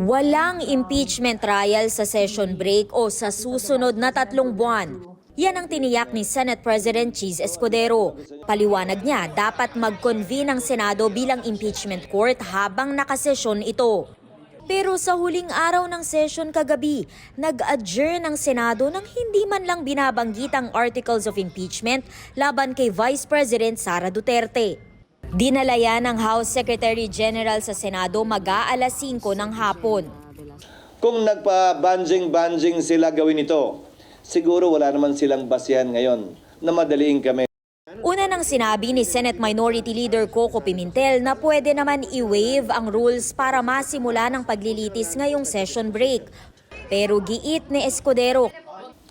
Walang impeachment trial sa session break o sa susunod na tatlong buwan. Yan ang tiniyak ni Senate President Cheese Escudero. Paliwanag niya, dapat mag-convene ang Senado bilang impeachment court habang nakasesyon ito. Pero sa huling araw ng session kagabi, nag-adjourn ang Senado nang hindi man lang binabanggit ang articles of impeachment laban kay Vice President Sara Duterte. Dinala yan ng House Secretary General sa Senado mag-aalas 5 ng hapon. Kung nagpa-banjing-banjing sila gawin ito, siguro wala naman silang basihan ngayon na madaliin kami. Una nang sinabi ni Senate Minority Leader Coco Pimentel na pwede naman i-waive ang rules para masimula ng paglilitis ngayong session break. Pero giit ni Escudero,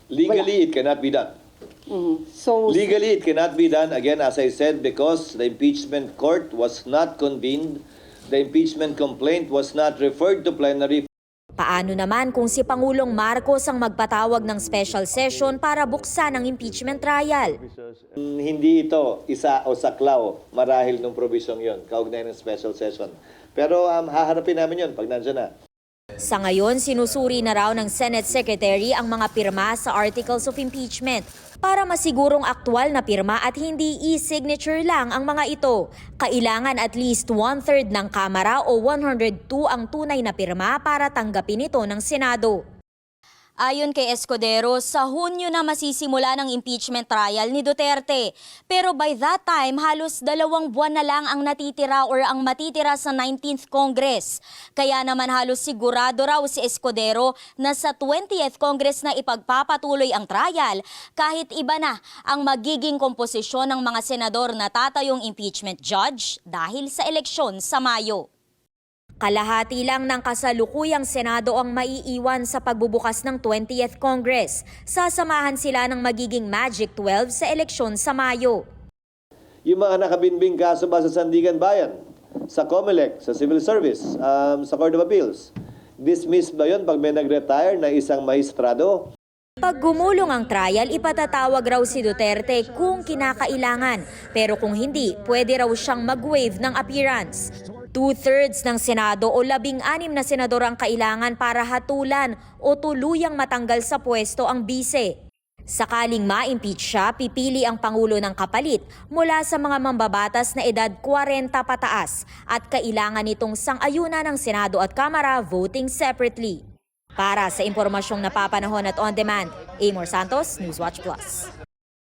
Legally, it cannot be done. So, Legally, it cannot be done, again, as I said, because the impeachment court was not convened, the impeachment complaint was not referred to plenary paano naman kung si Pangulong Marcos ang magpatawag ng special session para buksan ang impeachment trial? Mm, Hindi ito isa o saklaw marahil nung provision yon, kaugnay ng special session. Pero um, haharapin namin yon pag nandiyan na. Sa ngayon, sinusuri na raw ng Senate Secretary ang mga pirma sa articles of impeachment para masigurong aktwal na pirma at hindi e-signature lang ang mga ito. Kailangan at least one-third ng Kamara o 102 ang tunay na pirma para tanggapin ito ng Senado. Ayon kay Escudero, sa Hunyo na masisimula ng impeachment trial ni Duterte. Pero by that time, halos dalawang buwan na lang ang natitira or ang matitira sa 19th Congress. Kaya naman halos sigurado raw si Escudero na sa 20th Congress na ipagpapatuloy ang trial kahit iba na ang magiging komposisyon ng mga senador na tatayong impeachment judge dahil sa eleksyon sa Mayo. Kalahati lang ng kasalukuyang Senado ang maiiwan sa pagbubukas ng 20th Congress. Sasamahan sila ng magiging Magic 12 sa eleksyon sa Mayo. Yung mga nakabinbing kaso ba sa Sandigan Bayan, sa COMELEC, sa Civil Service, um, sa Court of Appeals, dismissed ba yun pag may nag-retire na isang maestrado? Pag gumulong ang trial, ipatatawag raw si Duterte kung kinakailangan. Pero kung hindi, pwede raw siyang mag-waive ng appearance. Two-thirds ng Senado o labing-anim na senador ang kailangan para hatulan o tuluyang matanggal sa pwesto ang bise. Sakaling ma-impeach siya, pipili ang Pangulo ng kapalit mula sa mga mambabatas na edad 40 pataas at kailangan nitong sang-ayunan ng Senado at Kamara voting separately. Para sa impormasyong napapanahon at on-demand, Amor Santos, Newswatch Plus.